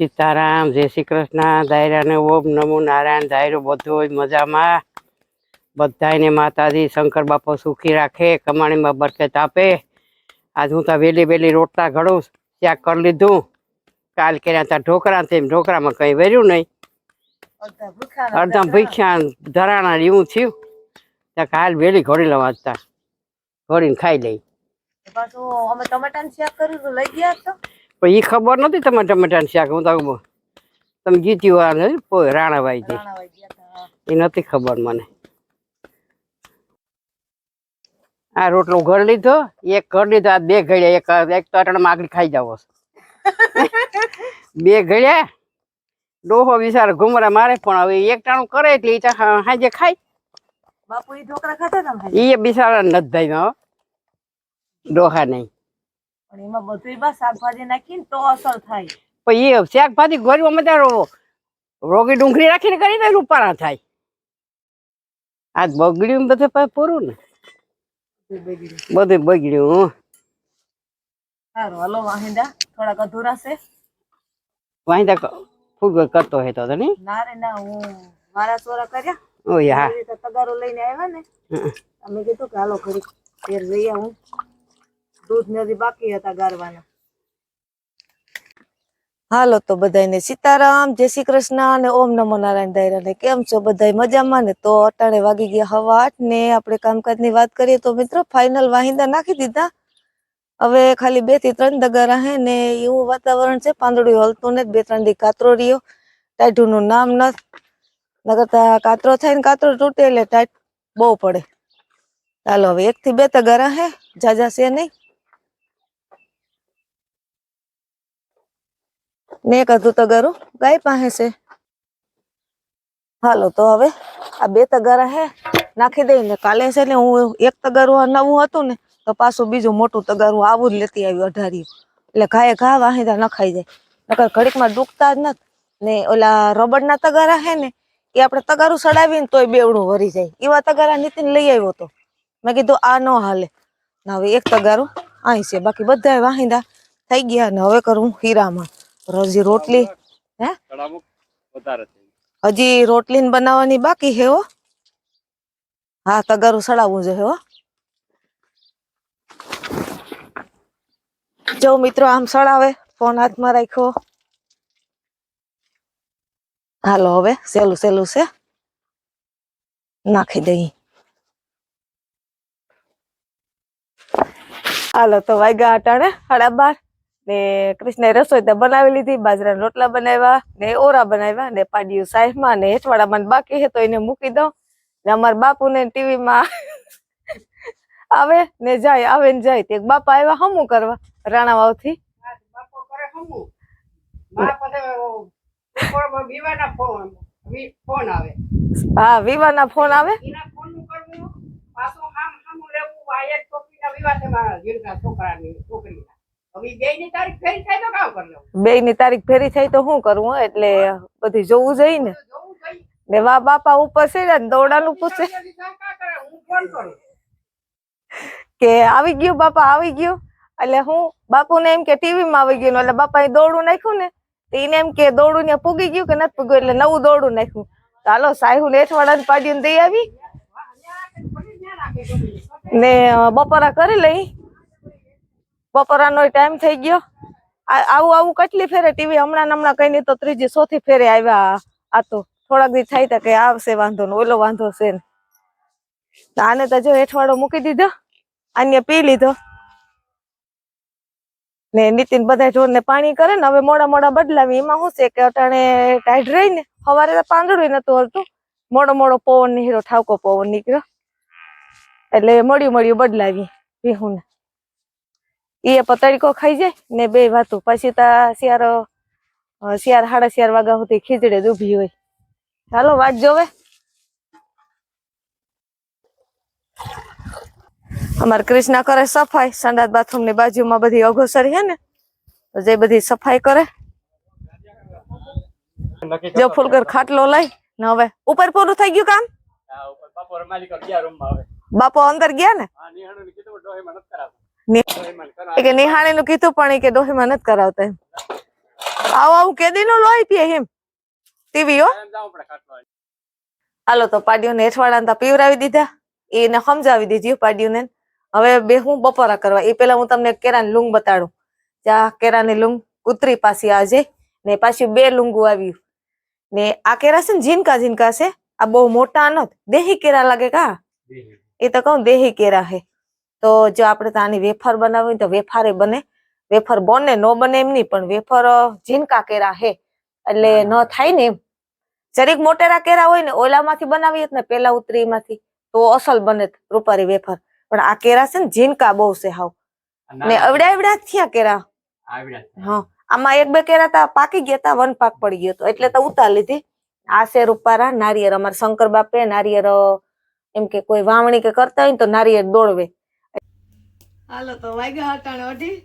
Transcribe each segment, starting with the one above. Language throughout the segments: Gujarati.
સીતારામ જય શ્રી કૃષ્ણ દાયરાને ઓમ નમો નારાયણ દાયરો બધો જ મજામાં. બધાયને માતાજી શંકર બાપો સુખી રાખે કમાણીમાં બરકત આપે. આજ હું તો વહેલી વહેલી રોટલા ઘડું ત્યાં કરી લીધું. કાલ કર્યા ત્યાં ઢોકળા તેમ ઢોકળામાં કંઈ વર્યું નહીં. અડધા ભીખ્યા ધરાણા એવું થયું. ત્યાં કાલ વહેલી ઘોડી લવા ઘોડીને ખાઈ લઈ. અમે ટમેટાનું કર્યું લઈ ગયા પણ એ ખબર નથી તમે ટમેટાની શાક. હું તો તમે જીતી આ પોય રાણાભાઈ તા એ નથી ખબર મને. આ રોટલો ઘર લીધો એક ઘર લીધો આ બે ઘડ્યા એક એક તો અટણમાં આગળ ખાઈ જાવ બે ઘડ્યા ડોહો વિચાર ઘુમરા મારે પણ હવે એક ટાણું કરે એટલે એ હાજે ખાય. બાપુ એ ઢોકળા ખાતા હતા એ બિચારા નથી ભાઈ ડોહા નહીં. પણ એમાં બધું બસ શાકભાજી નાખીને તો અસર થાય. પણ એ શાકભાજી ગોળીમાં ત્યારે રોગી ડુંગળી રાખીને કરી દે રૂપારા થાય. આજ બગડ્યું બધે પૂરું ને. બધું બગડ્યું. સારું હાલો વાહિંદા થોડાક અધૂરા છે. વાંધા ફૂગ કરતો હે તો નહીં ના રે ના હું મારા સોરા કર્યા. ઓય હા. એવી તગારો લઈને આવ્યા ને. અમે કીધું કે હાલો ઘડી ફેર જઈએ આવું. દૂધ ને બાકી હતા ગારવાના. હાલો તો બધાને સીતારામ, જય શ્રી કૃષ્ણ અને ઓમ નમો નારાયણ દાયરાને કેમ છો બધા મજામાં ને? તો અટાણે વાગી ગયા હવા આઠ ને આપણે કામકાજની વાત કરીએ તો મિત્રો ફાઇનલ વાહિંદા નાખી દીધા. હવે ખાલી બેથી ત્રણ દગા રહે ને એવું વાતાવરણ છે, પાંદડું હલતું ને બે ત્રણ દી કાતરો રહ્યો. ટાઢું નું નામ ન નકરતા કાતરો થાય ને કાતરો તૂટે એટલે ટાઈટ બહુ પડે. ચાલો હવે એક થી બે તગા રહે, જાજા છે નહીં? ને કીધું તગારું ગાય પાસે છે? હાલો, તો હવે આ બે તગારા હે, નાખી દઈ ને કાલે છે ને હું એક તગારું નવું હતું ને, તો પાછું બીજું મોટું તગારું આવું જ લેતી આવી અઢારી એટલે ઘાએ ઘા વાહિદા નખાઈ જાય. નકર ઘડીકમાં ડૂબતા જ નથી. ને ઓલા રબરના તગારા હે ને, એ આપણે તગારું સડાવીને તોય બેવડું વરી જાય. એવા તગારા નીતિન લઈ આવ્યો તો. મેં કીધું આ ન હાલે. ને હવે એક તગારું અહીં છે. બાકી બધા વાહિંદા થઈ ગયા ને હવે કરું હીરામાં. હજી રોટલી હે? હજી રોટલી બનાવવાની બાકી છે હો. હા તગારું સડાવવું જોઈએ હો. જો મિત્રો આમ સડાવે ફોન હાથમાં રાખ્યો. હાલો હવે સેલું સહેલું છે. નાખી દઈ હાલો તો વાગ્યા અટાણે સાડા બાર. ને કૃષ્ણે રસોઈ તો બનાવી લીધી બાજરાના રોટલા બનાવ્યા ને ઓરા બનાવ્યા ને પાડ્યું સાહેબમાં ને હેઠવાડામાં બાકી હે તો એને મૂકી દઉં. ને અમારા બાપુને ટીવીમાં આવે ને જાય આવે ને જાય. તે બાપા આવ્યા હમું કરવા રાણા વાવથી ફોન આવે. હા વિવાના ફોન આવે? છોકરીના છોકરાની. બે ની તારીખ ફેરી થાય તો શું કરવું? એટલે બધી જોવું જોઈએ ને. ને વા બાપા ઉપર છે ને દોડાનું પૂછે. કા આવી ગયું બાપા આવી ગયું. એટલે હું બાપુને એમ કે ટીવી માં આવી ગયું એટલે બાપા દોડું નાખ્યું ને એને એમ કે દોડું ને પૂગી ગયું કે નથી પૂગ્યું એટલે નવું દોડું નાખ્યું. ચાલો સાહેબ ને પાડીને દઈ આવી. ને બપોરા કરી લઈ. બપોરાનો ટાઈમ થઈ ગયો. આવું આવું કેટલી ફેરે ટીવી હમણાં હમણાં કઈ નહીં તો ત્રીજી સોથી ફેરે આવ્યા આ તો. થોડાક દી થાય તો કે આવશે, વાંધો ને ઓલો વાંધો છે ને. આને તો જો હેઠવાડો મૂકી દીધો. આને પી લીધો. ને નીતિન બધા ઢોર ને પાણી કરે ને, હવે મોડા મોડા બદલાવી. એમાં શું છે કે અટાણે ટાઈટ રહી ને, સવારે પાંદડું નતું હલતું. મોડો મોડો પવન નીકળ્યો ઠાવકો પવન નીકળ્યો. એટલે મળ્યું મળ્યું બદલાવી. વિહું ને એ પતળીકો ખાઈ જાય ને બે વાતું. પછી તા શિયાર શિયાર સાડા શિયાર વાગ્યા સુધી ખીચડે જ ઊભી હોય. ચાલો વાત જોવે. અમારે કૃષ્ણા કરે સફાઈ. સંડાસ બાથરૂમની બાજુમાં બધી અઘોસરી હે ને તો જે બધી સફાઈ કરે. જો ફૂલકર ખાટલો લઈ ને હવે ઉપર પૂરું થઈ ગયું કામ? બાપો અંદર ગયા ને? નિ- કે નિહાળી નું કીધું પણ એ કે ડોહીમાં નથી કરાવતા એમ. આવું આવું કેદી નું લોહી પીએ એમ. ટીવી હો. હાલો તો પાડીઓને હેઠવાડા તા પીવરાવી દીધા. એને સમજાવી દીધી ને હવે બે હું બપોરા કરવા. એ પેલા હું તમને કેરાની લુંગ બતાડું. ત્યાં કેરાની લુંગ ઉતરી પાછી આજે. ને પાછી બે લૂંગું આવ્યું. ને આ કેરા છે ને ઝીનકા ઝીનકા છે. આ બહુ મોટા નત દેહી કેરા લાગે કા? એ તો કહું દેહી કેરા હે. તો જો આપણે આની વેફર બનાવવી હોય તો વેફારે બને. વેફર બને ન બને એમ નહીં પણ વેફર ઝીનકા કેરા હે એટલે ન થાય ને એમ. જરીક મોટેરા કેરા હોય ને ઓલામાંથી બનાવીએ ને પેલા ઉતરી માંથી તો અસલ બને રૂપારી વેફર. પણ આ કેરા છે ને ઝીનકા બહુ છે હાવ. ને અવડા અવડા થયા કેરા. હા આમાં એક બે કેરા તા પાકી ગયા તા વન પાક પડી ગયો તો એટલે તો ઉતાર લીધી. આ છે રૂપારા નારિયેર અમારા શંકર બાપે નારિયેર એમ કે કોઈ વાવણી કે કરતા હોય ને તો નારિયેર દોડવે હાલો તો વાગ્યા હટાણે અઢી.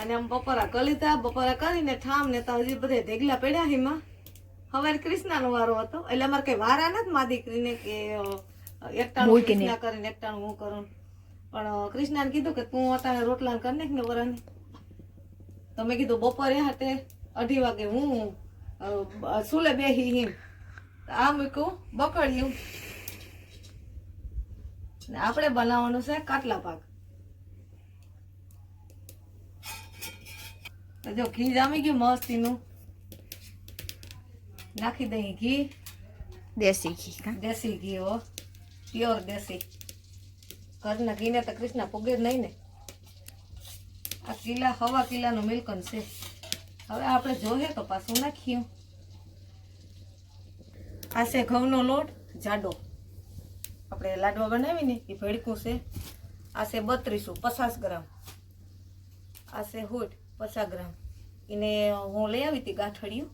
અને આમ બપોરા કલીતા બપોરા કરીને ઠામ ને તો હજી બધે ઢેગલા પડ્યા હિમાં હવે કૃષ્ણાનો વારો હતો. એટલે અમારે કઈ વારા નથી મા દીકરીને કે એકટાણું કૃષ્ણા કરીને એકટાણું હું કરું. પણ કૃષ્ણાને કીધું કે તું અટાણે રોટલા કરી નાખ ને વરાને તો મેં કીધું બપોરે હાટે અઢી વાગે હું સુલે બે બેહી હિમ. આ મૂક્યું બકડ્યું ને આપણે બનાવવાનું છે કાટલા પાક. તો જો ઘી જામી ગયું મસ્તીનું. નાખી દઈ ઘી. દેશી ઘી દેશી ઘી હો. પ્યોર દેશી. ઘરના ઘીને તો કૃષ્ણ પુગે જ નહીં ને. આ કિલા હવા કિલાનું મિલકન છે. હવે આપણે જોઈએ તો પાછું નાખ્યું આ છે ઘઉંનો લોટ જાડો. આપણે લાડવા બનાવીને એ ભેડકું છે. આ છે બત્રીસો પચાસ ગ્રામ. આ છે હોટ પચાસ ગ્રામ. એને હું લઈ આવી હતી ગાંઠડિયું.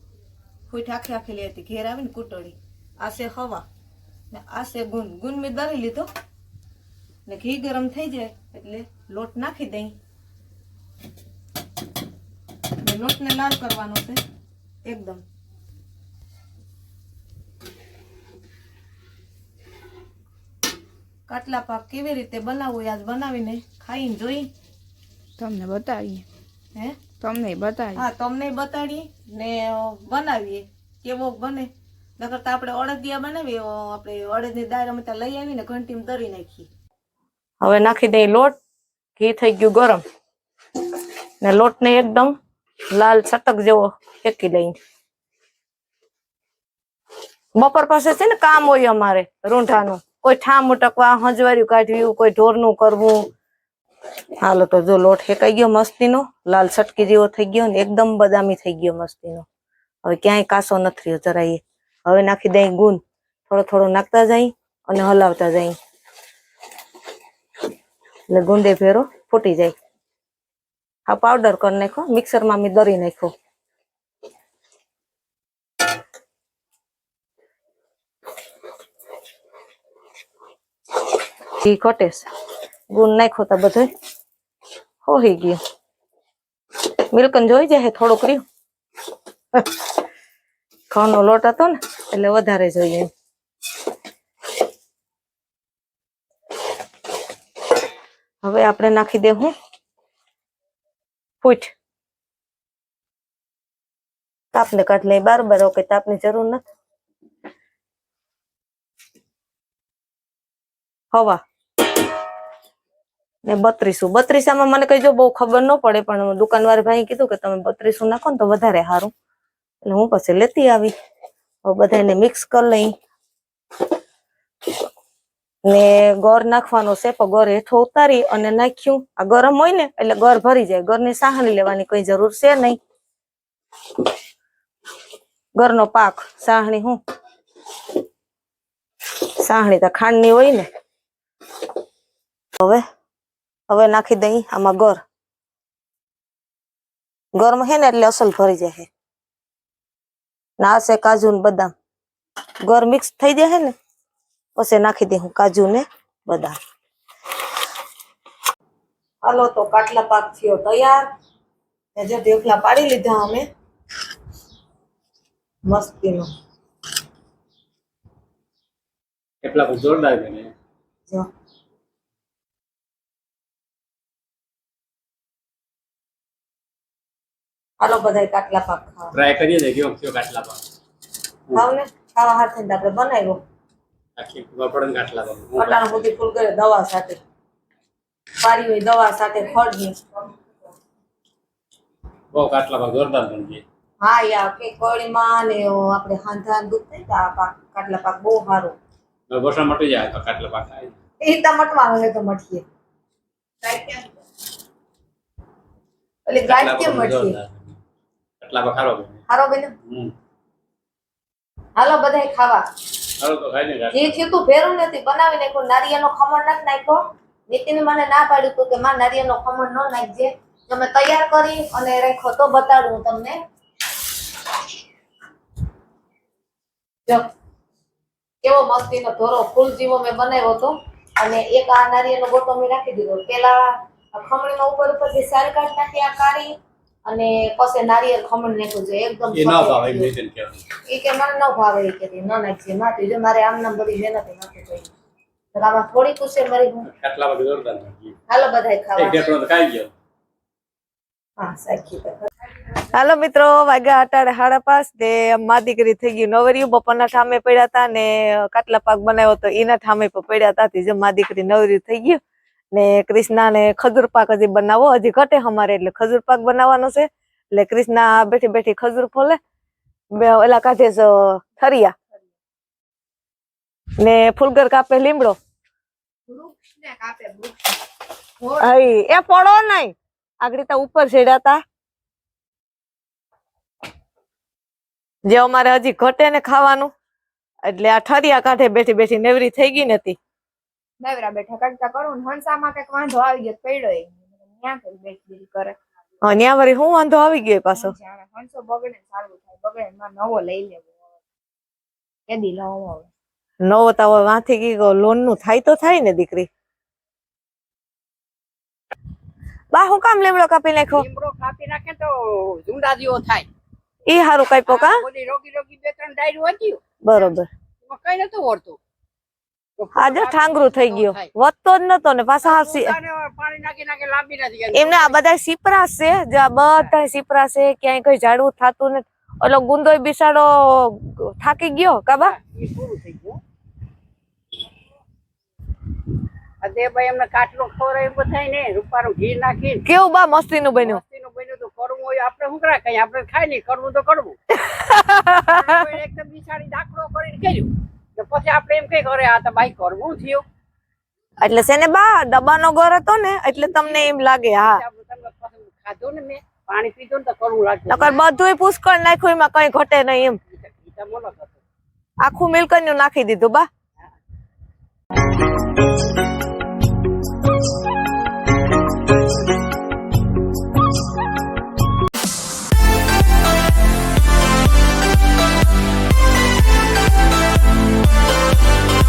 ફૂઠ આખી આખી લઈ હતી. ઘેર આવીને કૂટડી આ છે હવા. ને આ છે ગુન ગુણ મેં દરી લીધો. ને ઘી ગરમ થઈ જાય એટલે લોટ નાખી દઈ. લોટને લાલ કરવાનો છે. એકદમ. કાટલા પાક કેવી રીતે બનાવવું આજ બનાવીને ખાઈને જોઈ. તમને બતાવીએ. હે? તમને બતાવી. હા તમને બતાડી ને બનાવીએ. કેવો બને? નકર તો આપણે અડદિયા બનાવીએ આપણે અડદની દાળ અમે ત્યાં લઈ આવીને ઘંટીમાં તરી નાખીએ. હવે નાખી દઈ લોટ. ઘી થઈ ગયું ગરમ. ને લોટને એકદમ લાલ છટક જેવો ફેંકી લઈને બપોર પાસે છે ને કામ હોય અમારે રૂંઢાનું. કોઈ ઠામ ઉટકવા હંજવાર્યું કાઢ્યું કોઈ ઢોરનું કરવું. હાલો, તો જો લોટ શેકાઈ ગયો મસ્તીનો, લાલ સટકી જેવો થઈ ગયો ને એકદમ બદામી થઈ ગયો મસ્તીનો. હવે ક્યાંય કાસો નથી રહ્યો જરાય. હવે નાખી દઈ ગુંદ થોડો થોડો નાખતા જાય અને હલાવતા જાય. એટલે ગુંદે ફેરો ફૂટી જાય. હા પાવડર કરી નાખો. મિક્સરમાં મેં દરી નાખ્યો. ઘી ઘટે છે. ગુણ નાખ્યો તો બધું હોઈ ગયું મિલ્કન જોઈ જાય થોડુંક રહ્યું ઘઉંનો લોટ હતો ને એટલે વધારે જોઈએ હવે આપણે નાખી દેવું ફૂટ તાપને કાઢ લઈ બાર બાર ઓકે તાપની જરૂર નથી હવા ને બત્રીસું. બત્રીસામાં મને કઈ જો બહુ ખબર ન પડે, પણ દુકાનવાળા ભાઈ કીધું કે તમે બત્રીસું નાખો ને તો વધારે સારું એટલે હું પછી લેતી આવી. બધાને મિક્સ કરી લઈ. ને ગોળ નાખવાનો છે, પણ ગોળ હેઠો ઉતારી અને નાખ્યું. આ ગરમ હોય ને, એટલે ગોર ભરી જાય. ગોળની સાહણી લેવાની કઈ જરૂર છે નહીં. ગરનો પાક, સાહણી હું. સાહણી તો ખાંડની હોય ને. હવે હવે નાખી દઈ આમાં ગોળ ગરમ હે ને એટલે અસલ ભરી જાય ના છે કાજુ ને બદામ. ગોળ મિક્સ થઈ જાય ને પછી નાખી દે હું કાજુ ને બદામ. હાલો તો કાટલા પાક થયો તૈયાર. ને જો ઢેફલા પાડી લીધા અમે. મસ્તીનો. કેટલા બધું જોરદાર છે ને જો. હાલો બધા કાટલા પાક ખાવા. ટ્રાય કરીએ ને કેવો કેવો કાટલા પાક? ખાવ ને ખાવા હાથે ને આપણે બનાવ્યો. આખી ખબર કાટલા પાક. હું બધી ફૂલ કરે દવા સાથે. સારી હોય દવા સાથે ખડની બહુ કાટલા પાક જોરદાર જાય હા યા કે કોળીમાં ને આપણે હાંધા દૂધ થઈ આ પાક કાટલા પાક બહુ સારો. ગોસા મટી જાય તો કાટલા પાક ખાય એ તો મટવાનું હોય તો મટીએ. એટલે ગાય કેમ મટીએ? પાક ખારો હારો બેન હાલો બધાય ખાવા. હાલો તો ખાય ને જે થયું તું ભેરું નથી બનાવી નાખ્યું નારિયેળનો ખમણ નથી નાખ્યો? નીતિન મને ના પાડ્યું તું કે માં નારિયેળનો ખમણ ન નાખજે. તમે તૈયાર કરી અને રાખ્યો. તો બતાડું તમને. જો. કેવો મસ્તીનો ધોરો ફૂલ જેવો મેં બનાવ્યો હતો. અને એક આ નારિયેળનો ગોટો મેં રાખી દીધો. પેલા ખમણીનો ઉપર ઉપર જે કાઢ નાખી આ કાઢી. અને પછી નારિયેળ ખમણ નાખ્યું છે એકદમ એ ના ભાવે થયું. એમ એ કે મને ન ભાવે એ કે ન નાખજે માથે જો મારે આમ નામ બધી મહેનત કરી તો આમાં થોડી કુશે મારી હું. કાટલા પાક જોરદાર હાલો બધાય એક ખાવા ડેટરો તો ખાઈ ગયો. હા સાચી હાલો મિત્રો વાગ્યા અટાડે સાડા પાંચ ને મા દીકરી થઈ ગયું નવરિયું. બપોરના ઠામે પડ્યા હતા ને કાટલા પાક બનાવ્યો તો એના ઠામે પણ પડ્યા હતા જે મા દીકરી નવરી થઈ ગઈ. ને કૃષ્ણા ને ખજૂર પાક હજી બનાવો. હજી ઘટે અમારે એટલે ખજૂર પાક બનાવવાનો છે. એટલે કૃષ્ણા બેઠી બેઠી ખજૂર ફોલે. ઓલા કાઢે છે, થરિયા. ને ફૂલગર કાપે લીમડો. એ પડો નહીં આગળ તો ઉપર ચડ્યા જે અમારે હજી ઘટે ને ખાવાનું. એટલે આ ઠરિયા કાંઠે બેઠી બેઠી નેવરી થઈ ગઈ નથી નવરા બેઠા. કરતા કરું ને હંસામાં કંઈક વાંધો આવી ગયો પડ્યો એ. ત્યાં કઈ બેઠી કરે. ત્યાં વળી હું વાંધો આવી ગયો પાછો? હંસો બગડે સારું થાય. બગડે નવો લઈ લેવો કેદી નવો હવે. નવો તો વાંથી ગયો. લોનનું થાય તો થાય ને દીકરી. બા હું કામ લીમડો કાપી નાખો લીમડો કાપી નાખે તો ઝુંડા જેવો થાય. ઈ હારું કાપ્યો કા? રોગી રોગી બે ત્રણ ડાયરું હતી બરોબર. કઈ નતું વળતું આજે ઠાંગરું થઈ ગયો. વધતો જ નતો ને પાછા. એમને આ બધા સીપરા છે જે બધા સીપરા છે ક્યાંય કઈ ઝાડવું થતું નથી. એટલે ગુંદો બિસાડો થાકી ગયો કાબા કેવું બા મસ્તી નું બન્યું? મસ્તીનું બન્યું તો કરવું હોય આપણે શું કરાય? કઈ આપણે ખાઈ નહીં કરવું તો કરવું. એકદમ બિસાડી દાખલો કરીને કર્યું. પછી આપણે એમ કઈ કરે આ તો ભાઈ કરવું થયું. એટલે છે ને બા ડબ્બાનો ઘર હતો ને એટલે તમને એમ લાગે હા. ખાધું ને મેં પાણી પીધું ને તો કરવું લાગે નકર બધું પુષ્કળ નાખ્યું એમાં કઈ ઘટે નહીં એમ. આખું મિલ્કન્યું નાખી દીધું બા.